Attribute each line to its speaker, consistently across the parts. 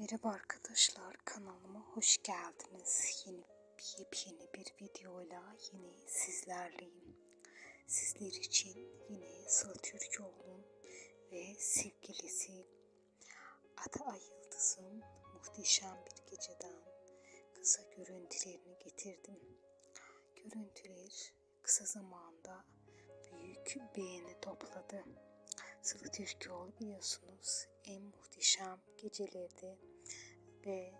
Speaker 1: Merhaba arkadaşlar kanalıma hoş geldiniz. Yeni yepyeni bir videoyla yine sizlerleyim. Sizler için yine Sıla Türkoğlu'nun ve sevgilisi Ata Yıldız'ın muhteşem bir geceden kısa görüntülerini getirdim. Görüntüler kısa zamanda büyük beğeni topladı. Sıla Türkoğlu biliyorsunuz en muhteşem gecelerde ve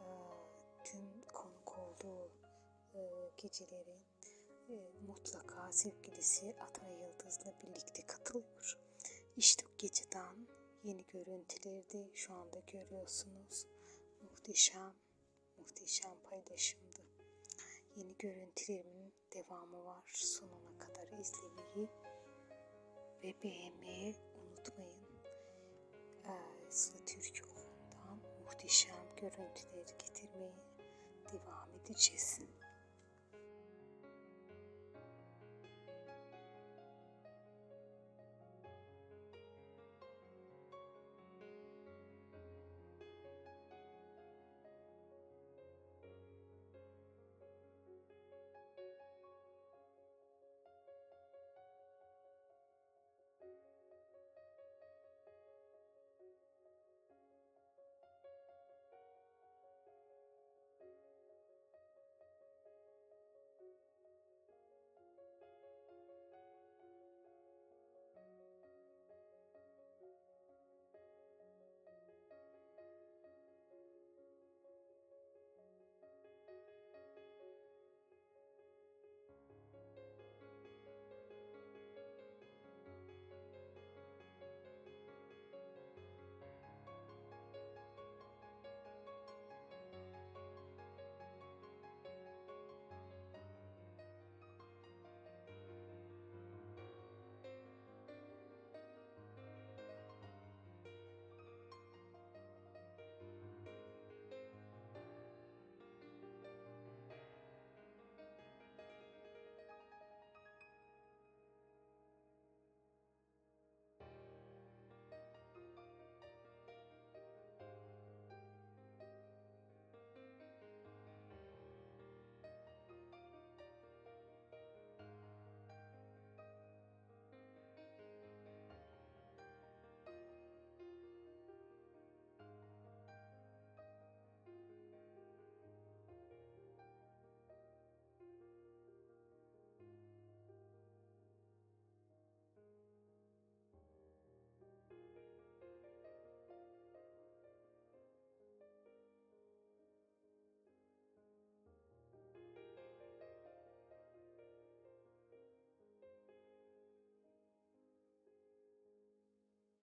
Speaker 1: e, tüm konuk olduğu e, gecelerin e, mutlaka sevgilisi Atay Yıldız'la birlikte katılıyor. İşte geceden yeni görüntüleri şu anda görüyorsunuz. Muhteşem, muhteşem paylaşımdı. Yeni görüntülerimin devamı var. Sonuna kadar izlemeyi ve beğenmeyi unutmayın. Ee, Sıla Türkoğlu'ndan muhteşem görüntüleri getirmeye devam edeceğiz.